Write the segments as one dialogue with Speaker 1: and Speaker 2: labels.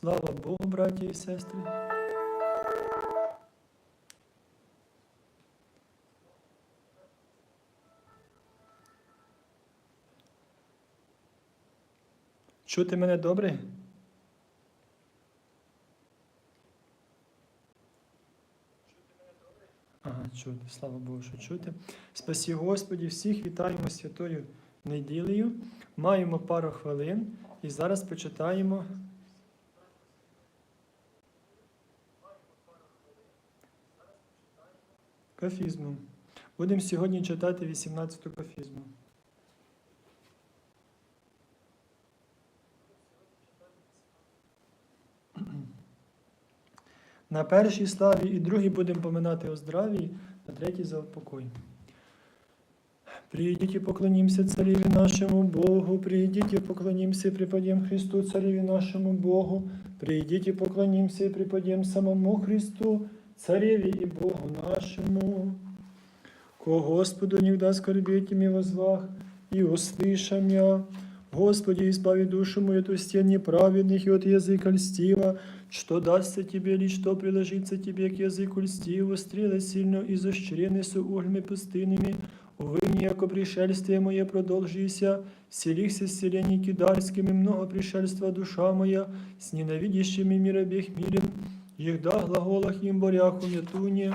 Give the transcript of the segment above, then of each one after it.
Speaker 1: Слава Богу, браті і сестри. Чути мене добре? Ага, чути, слава Богу, що чути. Спасі Господі, всіх вітаємо святою неділею. Маємо пару хвилин і зараз почитаємо. Кафізму. Будемо сьогодні читати 18-ту кафізму. На першій славі і другій будемо поминати о здраві, на третій за покой. Придите, поклонимся Цареве нашему Богу, придите, поклонимся и преподем Христу, Цареве нашему Богу, придите, поклонимся и преподем самому Христу, Цареве и Богу нашему. Ко Господу никогда скорбеть ими возвах, и услышам я. Господи, избави душу мою от стен неправедных и от языка льстива, что дастся тебе ли, что приложится тебе к языку льстиву, стрелы сильно изощрены с углями пустынными, Увы мне, яко пришельствие мое продолжися, селихся с селений кидарскими, много пришельства душа моя, с ненавидящими мир обех мирен, егда глаголах им борях уметуне.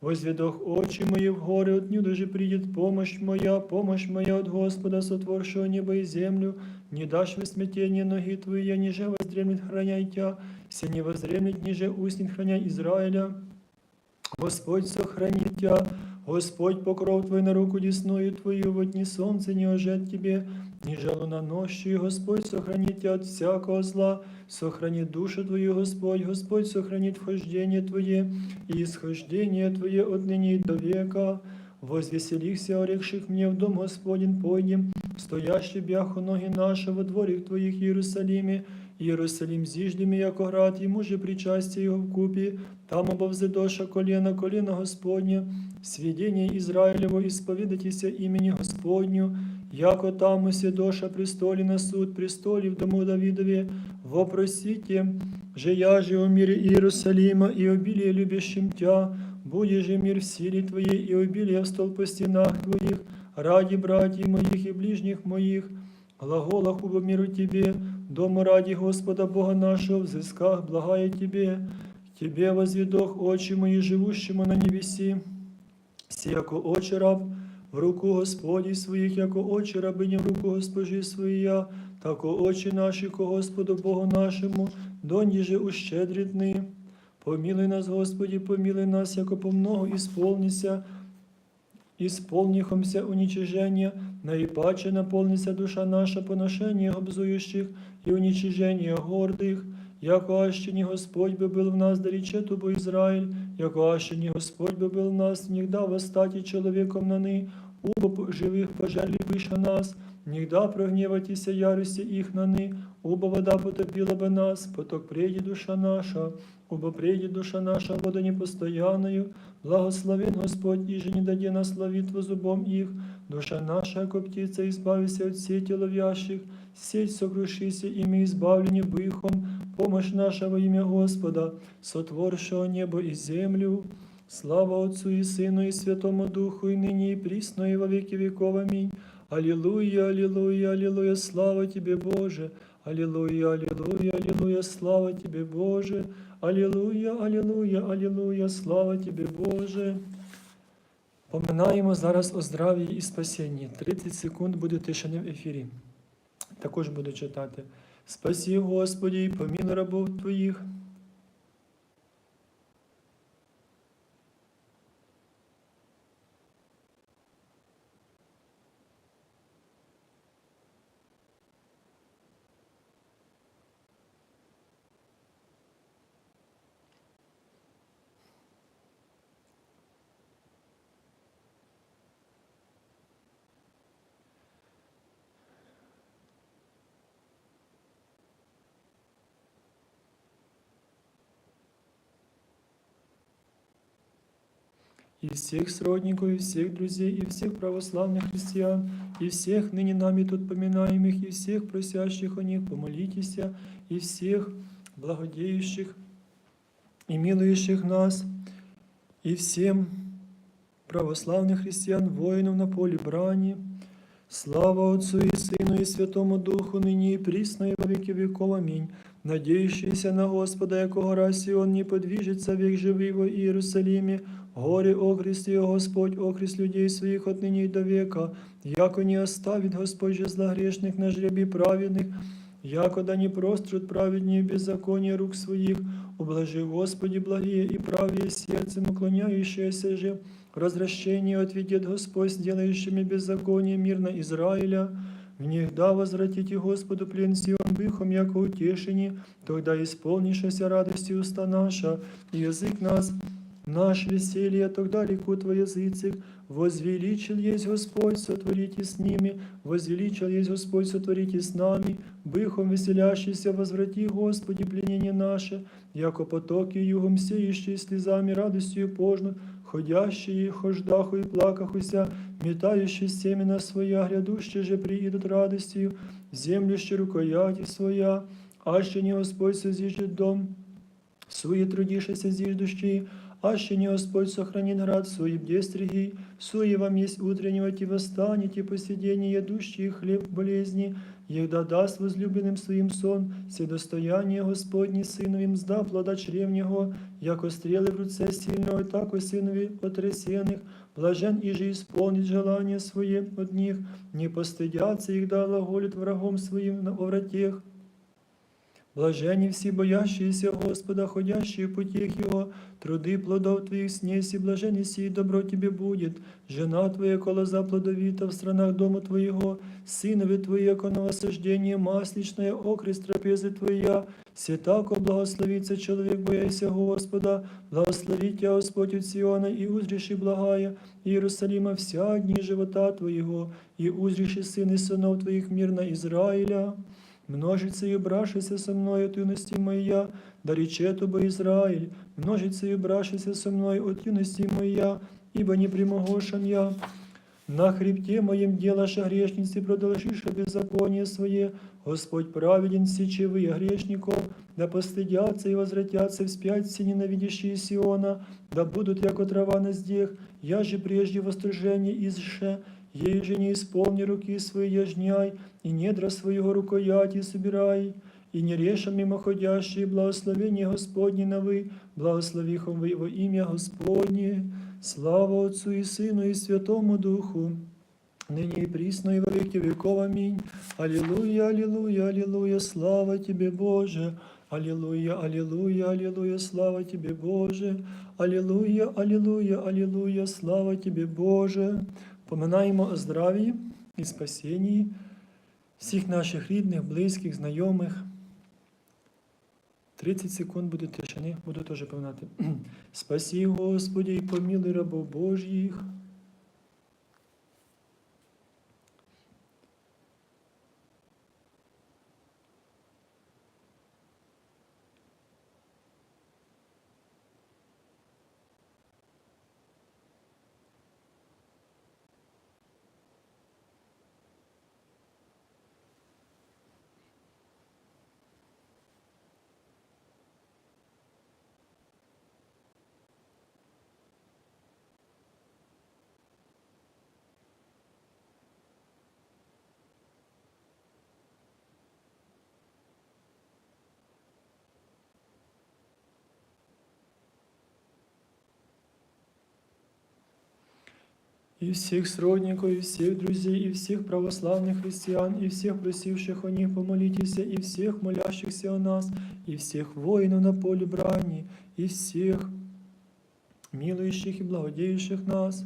Speaker 1: Возведох очи мои в горе, от даже же придет помощь моя, помощь моя от Господа, сотворшего небо и землю. Не дашь во смятение ноги твои, ниже воздремлет храняй тя, все не воздремлет, ниже уснет храняй Израиля. Господь сохранит тя, Господь покров Твой на руку десную Твою, вот ни солнце не ожет Тебе, ни же луна нощью, Господь сохранит Тебя от всякого зла, сохранит душу Твою, Господь, Господь сохранит вхождение Твое и исхождение Твое от ныне и до века. Возвеселихся, орекших мне в дом Господень, пойдем, стоящий бяху ноги наши во дворах Твоих Иерусалиме, Єрусалім зіждемі, яко град, йому же причастя його вкупі, там обовзедоша коліна, коліна Господнє, свідіння Ізраїлево, ісповідатися імені Господню, яко там усідоша престолі на суд, престолі в дому Давидові, вопросите, же я же о мире Иерусалима и обилие любящим Тя, буде же мир в силе Твоей и обилие в стенах Твоих, ради братьев моих и ближних моих, глаголах убо миру Тебе, дому ради Господа Бога нашего, в взысках благая Тебе, Тебе возведох очи мои, живущему на небеси, сяко очи раб в руку Господі своїх, яко очі рабині в руку Госпожі своя, тако очі наші ко Господу Богу нашому, донді же ущедрітни. Помилуй нас, Господи, помилуй нас, яко помного ісполнися, исполнихомся уничижения, наипаче наполнится душа наша поношения обзующих и уничижения гордых, яко аще не Господь бы был в нас, да рече тубо Израиль, яко аще не Господь бы был в нас, нигда восстати человеком наны, убо живых пожали выше нас, нигда прогневайтеся ярости их наны, убо вода потопила бы нас, поток прежде душа наша, убо прежде душа наша вода непостоянную, благословен Господь, и же не даде нас ловитву зубом их, душа наша, яко птица, избавися от сети ловящих, сеть сокрушися, ими избавление быхом, помощь наша во имя Господа, сотворшего небо и землю. Слава Отцу и Сыну и Святому Духу, и ныне и присно, и во веки веков. Аминь. Аллилуйя, аллилуйя, аллилуйя, слава Тебе, Боже. Аллилуйя, аллилуйя, аллилуйя, слава Тебе, Боже. Аллилуйя, аллилуйя, аллилуйя, слава Тебе, Боже. Поминаємо зараз о здравії і спасінні. 30 секунд буде тишини в ефірі. Також буду читати. Спасі, Господі, і помилуй рабов Твоїх. и всех сродников, и всех друзей, и всех православных христиан, и всех ныне нами тут поминаемых, и всех просящих о них, помолитесь, и всех благодеющих и милующих нас, и всем православных христиан, воинов на поле брани. Слава Отцу и Сыну и Святому Духу, ныне и присно и во веки веков. Аминь. Надеющийся на Господа, якого раси Он не подвижется век живый во Иерусалиме, горе окрест Его Господь, окрест людей своих отныне и до века, яко не оставит Господь же злогрешных на жребий праведных, яко да не прострут праведнее беззаконие рук своих, ублажи Господи благие и правые сердцем уклоняющиеся же, развращение отведет Господь, сделающими беззаконие мирно Израиля, в них да возвратите Господу плен Сион быхом, яко утешени, тогда исполнишься радости уста наша, и язык нас, наш веселье, тогда реку Твой языцик, возвеличил есть Господь, сотворите с ними, возвеличил есть Господь, сотворите с нами, быхом веселящийся, возврати, Господи, пленение наше, яко потоки югом сеющие слезами, радостью пожнут, ходящие хождаху и плакахуся, метающие семена своя, грядущие же приидут радостью, землю ще рукояти своя, аще не Господь созиждет дом, суе трудишися зиждущие, аще не Господь сохранит град свой, бде стриги, суе вам есть утреннего, и восстанете посидение, едущие хлеб болезни, егда даст возлюбленным своим сон, все достояние Господне сыновим сда плода чревнего, яко стрелы в руце сильного, так и сынови потрясенных, блажен и же исполнит желание свое от них, не постыдятся их да глаголит врагом своим на вратех. Блажені всі боящиеся Господа, ходящие в путях Его, труды плодов Твоих снеси, блажен сей, добро Тебе будет. Жена Твоя, колоза плодовита в странах дома Твоего, сынове Твои, яко новосождение масличное, окрест трапезы Твоя, все тако благословится человек, бояся Господа, благословит Тебя Господь от Сиона, и узриши благая, Иерусалима вся дни живота Твоего, и узриши сыны сынов Твоих мирно Израиля. Множится и брашися со мною от юности моя, да рече тобо Израиль, множится и брашися со мной от юности моя, ибо не примогошам я. На хребте моем делаша грешницы продолжиша беззаконие свое, Господь праведен сечевые грешников, да постыдятся и возвратятся вспять все ненавидящие Сиона, да будут яко трава на здех, я же прежде восторжение изше, Ей же не исполни руки свои яжняй, и недра своего рукояти собирай, и не реша мимоходящие благословение Господне на вы, благословихом вы во имя Господне, слава Отцу и Сыну и Святому Духу, ныне и присно и во веки веков. Аминь. Аллилуйя, аллилуйя, аллилуйя, слава Тебе, Боже. Аллилуйя, аллилуйя, аллилуйя, слава Тебе, Боже. Аллилуйя, аллилуйя, аллилуйя, слава Тебе, Боже. Поминаємо о здраві і спасінні всіх наших рідних, близьких, знайомих. 30 секунд буде тишини, буду теж поминати. Спасі, Господі, і помілуй рабов Божих. и всех сродников, и всех друзей, и всех православных христиан, и всех просивших о них помолитесь, и всех молящихся о нас, и всех воинов на поле брани, и всех милующих и благодеющих нас.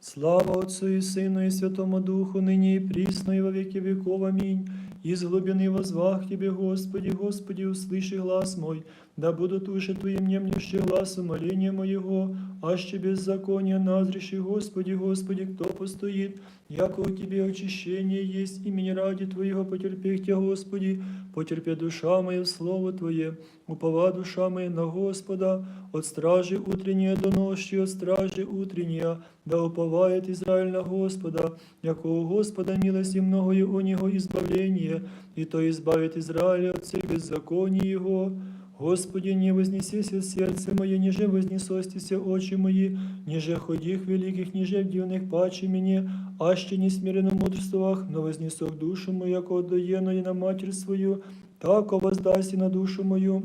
Speaker 1: Слава Отцу и Сыну и Святому Духу, ныне и присно и во веки веков. Аминь. Из глубины возвах Тебе, Господи, Господи, услыши глаз мой, да будут уши Твои мнемлющие глаз умоления моего, аще беззаконие назриши, Господи, Господи, кто постоит, яко у Тебе очищение есть, имени ради Твоего потерпехте, Господи, потерпе душа моя Слово Твое, упова душа моя на Господа, от стражи утренние до ночи, от стражи утренняя, да уповает Израиль на Господа, яко у Господа милости многое у Него избавление, и то избавит Израиля от всех беззаконий Его. Господи, не вознесися сердце мое, ниже вознесостися очи мои, ниже ходих великих, ниже в дивных паче мне, аще не смиренно мудрствовах, но вознесох душу мою, яко отдаеную на матерь свою, тако воздаси на душу мою.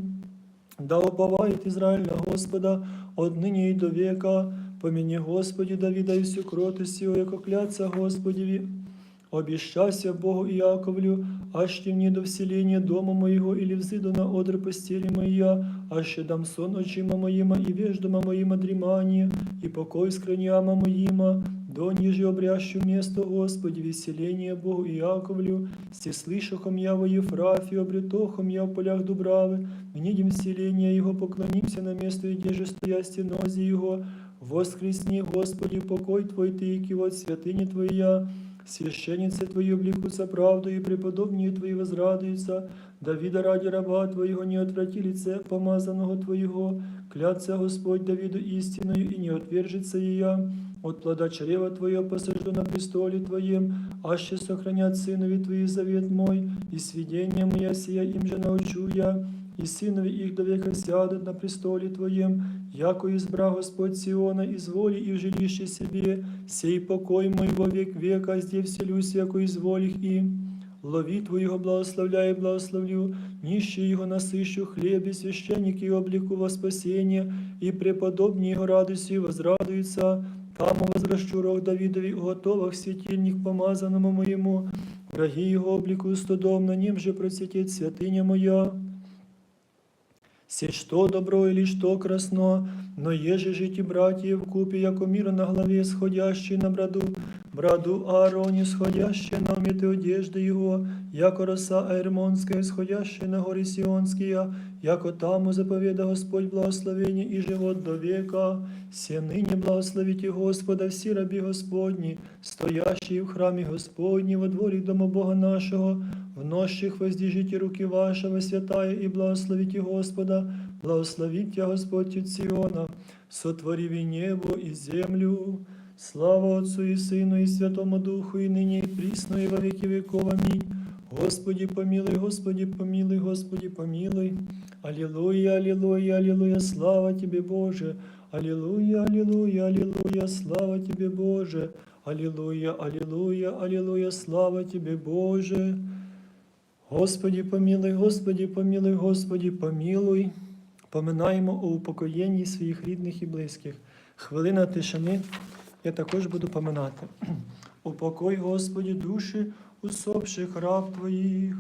Speaker 1: Да уповает Израиль на Господа, от ныне и до века, помяни Господи Давида и всю кротость яко клятся Господеві. Обещайся Богу и Яковлю, аще мне до вселения дома моего или взыду на одр постели моя, аще дам сон очима моима и веж дома моима дремание, и покой с краняма моима, до ниже обрящу место Господи, веселение Богу и Яковлю, все слышахом я во Ефрафе, обретохом я в полях Дубравы, внидим вселение Его, поклонимся на место, где же стоя стенози Его, воскресни, Господи, покой Твой Ты, и вот святыни Твоя, Священницы Твои облекутся правду, и преподобные Твои возрадуются. Давида ради раба Твоего не отврати лице помазанного Твоего. Клятся Господь Давиду истиною, и не отвержется и я. От плода чрева Твоего посажу на престоле Твоем, аще сохранят сынови Твои завет мой, и сведения моя сия им же научу я, и сынови их до века сядут на престоле Твоем, яко избра Господь Сиона из воли и в жилище себе, сей покой мой во век века, здесь вселюсь, яко из волих им. Лови Твоего благословляй и благословлю, нищие Его насыщу хлебе, священники Его облику во спасение, и преподобные Его радостью возрадуются. Там возвращу рог Давидови, уготовах светильник помазанному моему, враги Его облику студом, на ним же процветет святыня моя. Се что добро или что красно, но еже жить и братья в купе, яко мира на голове сходящий на браду, браду Аароне сходящий на оміти одежды его, яко роса Аермонская, сходящая на горе Сионские, яко таму заповеда Господь благословение и живот до века. Все ныне благословите Господа, все раби Господни, стоящие в храме Господні, во дворі дома Бога нашого, в нощих воздержите руки вашего, святая, и благословите Господа, благословите Господь от Сиона, сотворив и небо, и землю. Слава Отцу и Сыну, и Святому Духу, и ныне, и присно, и во веки веков. Аминь. Господи, помилуй, Господи, помилуй, Господи, помилуй. Аллилуйя, аллилуйя, аллилуйя, слава Тебе, Боже. Аллилуйя, аллилуйя, аллилуйя, слава Тебе, Боже. Аллилуйя, аллилуйя, аллилуйя, слава Тебе, Боже. Господи, помилуй, Господи, помилуй, Господи, помилуй. Поминаємо у упокоєнні своїх рідних і близьких. Хвилина тишини. Я також буду поминати. Упокой, Господі, душі усопших раб Твоїх.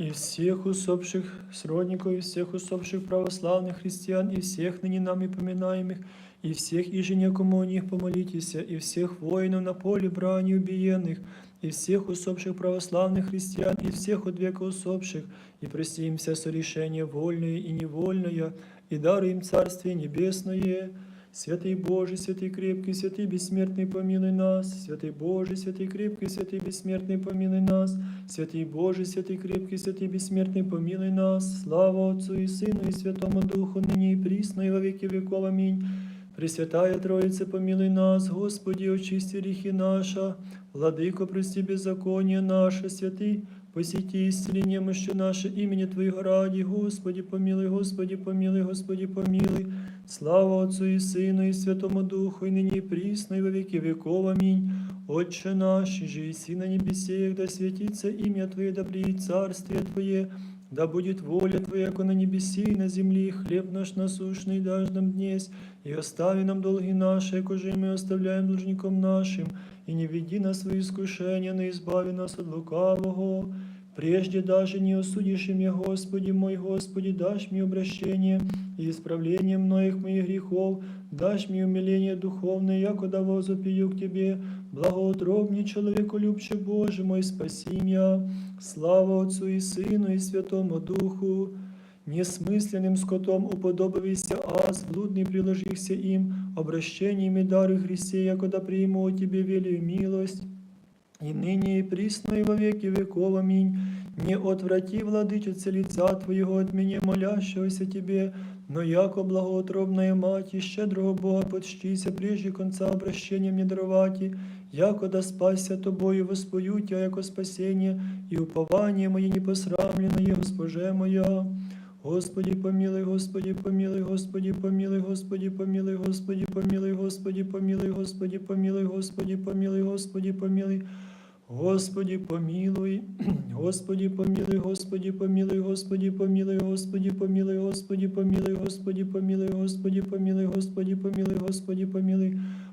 Speaker 1: и всех усопших сродников, и всех усопших православных христиан, и всех ныне нами поминаемых, и всех иже некому о них помолитесь, и всех воинов на поле брани убиенных, и всех усопших православных христиан, и всех от века усопших, и прости им все сорешения вольные и невольные, и даруй им Царствие Небесное. Святий Боже, святий крепкий, святий безсмертний, помилуй нас, святий Боже, святий крепкий, святий безсмертний, помилуй нас, святий Боже, святий крепкий, святий безсмертний, помилуй нас, слава Отцу і Сину, і Святому Духу, нині і прісно, і во віки віков. Амінь. Пресвятая Троїце, помилуй нас, Господі, очисти гріхи наша, владико, прості беззаконня наше, святий посети исцеление немощи наше имени Твоего ради, Господи, помилуй, Господи, помилуй, Господи, помилуй. Слава Отцу и Сыну и Святому Духу, и ныне и присно, и во веки веков. Аминь. Отче наш, же и на небесе, да светится имя Твое, да приедет царствие Твое, да будет воля Твоя, как на небеси и на земле, хлеб наш насущный дашь нам днесь, и остави нам долги наши, яко же мы оставляем должником нашим, и не веди нас в искушение, но избави нас от лукавого. Прежде даже не осудишь меня, Господи мой, Господи, дашь мне обращение и исправление многих моих грехов, дашь мне умиление духовное, якуда возопию к Тебе, благоутробный человеколюбче Боже мой, спаси меня. Слава Отцу и Сыну и Святому Духу. Несмысленным скотом уподобився аз, блудный приложихся им, обращением и дары Христе, якода приму о Тебе велию милость, и ныне и присно и во веки веков. Аминь. Не отврати, владычице, лица Твоего от меня, молящегося Тебе, но яко благоутробная мать, и щедрого Бога почтися, прежде конца обращения мне даровати, яко да спася Тобою воспою Тя, яко спасение, и упование мое непосрамленное, Госпоже моя. Господи, помилуй, Господи, помилуй, Господи, помилуй, Господи, помилуй, Господи, помилуй, Господи, помилуй, Господи, помилуй, Господи, помилуй, Господи, помилуй. Господи, помилуй, Господи, помилуй, Господи, помилуй, Господи, помилуй, Господи, помилуй, Господи, помилуй, Господи, помилуй, Господи, помилуй, Господи, помилуй, Господи, помилуй,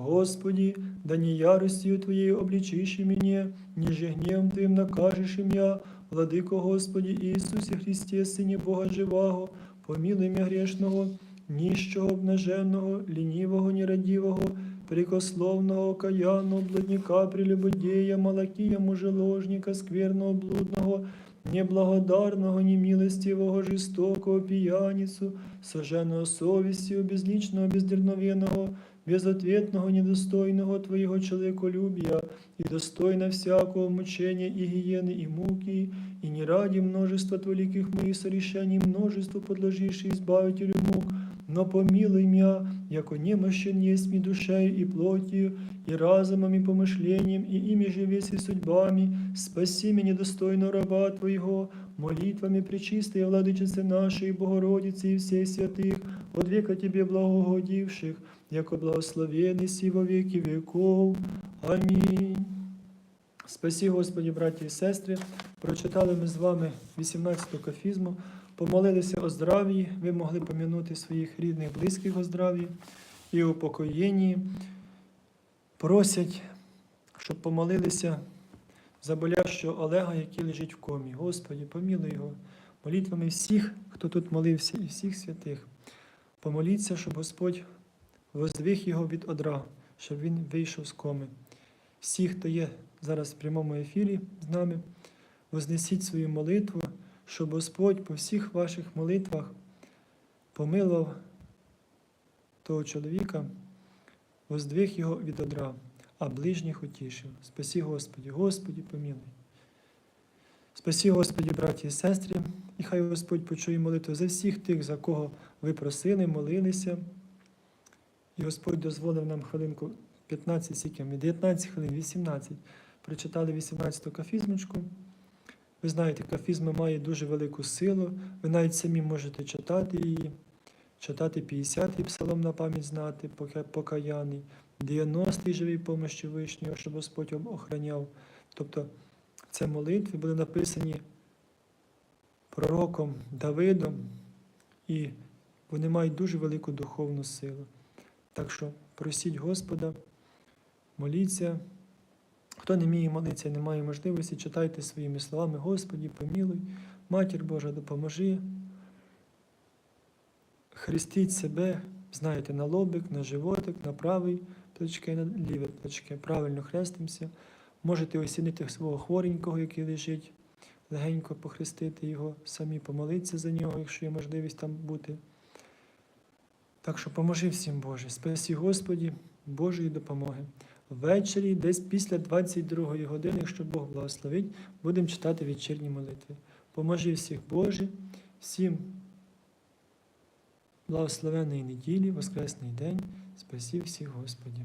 Speaker 1: Господи, да не яростью Твоей обличишь меня, ниже гневом Твоим накажешь меня, Владыко Господи Ісусі Христе, Сині Бога Живого, помилуй меня грешного, ніщого, обнаженного, лінівого, нерадивого, прикословного, каяного, блудника, прелюбодея, малакія, мужеложника, скверного, блудного, неблагодарного, немилостивого, жестокого, пьяницу, сожженного совестью, безличного, бездерновенного, безответного, недостойного Твоего человеколюбия, и достойно всякого мучения и гиены и муки, и не ради множества Твоих моих сорешений множество подложивший избавителю мук, но помилуй меня, яко немощен есть ми душею и плотью, и разумом, и помышлением, и ими же весь и судьбами, спаси меня недостойно раба Твоего, молитвами пречистой владычицы нашей, Богородицы и всех святых, от века Тебе благогодивших, яко благословенный си во веки веков. Амінь. Спасі, Господі, браті і сестри. Прочитали ми з вами 18-ту кафізму, помолилися о здрав'ї, ви могли пом'янути своїх рідних, близьких о здрав'ї і у покоєнні. Просять, щоб помолилися за болящого Олега, який лежить в комі. Господі, помілуй його молитвами всіх, хто тут молився, і всіх святих. Помоліться, щоб Господь воздвиг його від одра, щоб він вийшов з коми. Всі, хто є зараз в прямому ефірі з нами, вознесіть свою молитву, щоб Господь по всіх ваших молитвах помилував того чоловіка, воздвиг його від одра, а ближніх утішив. Спасі Господі, Господі, помилуй. Спасі Господі, браті і сестри, і хай Господь почує молитву за всіх тих, за кого ви просили, молилися. І Господь дозволив нам хвилинку 15 сіками, 19 хвилин, 18. Прочитали 18-ту кафізмочку. Ви знаєте, кафізма має дуже велику силу. Ви навіть самі можете читати її, читати 50-й псалом на пам'ять знати, покаяний, 90-й живий помощі Вишнього, щоб Господь охороняв. Тобто це молитви були написані пророком Давидом, і вони мають дуже велику духовну силу. Так що просіть Господа, моліться. Хто не вміє молитися не має можливості, читайте своїми словами, Господі, помілуй, Матір Божа, допоможи. Хрестіть себе, знаєте, на лобик, на животик, на правий плечке, на ліве плечке. Правильно хрестимося. Можете осінити свого хворенького, який лежить, легенько похрестити його, самі помолитися за нього, якщо є можливість там бути. Так що поможи всім Боже, спасі Господі, Божої допомоги. Ввечері, десь після 22 години, якщо Бог благословить, будемо читати вечірні молитви. Поможи всіх Боже, всім благословеної неділі, Воскресний день, спасі всіх Господі.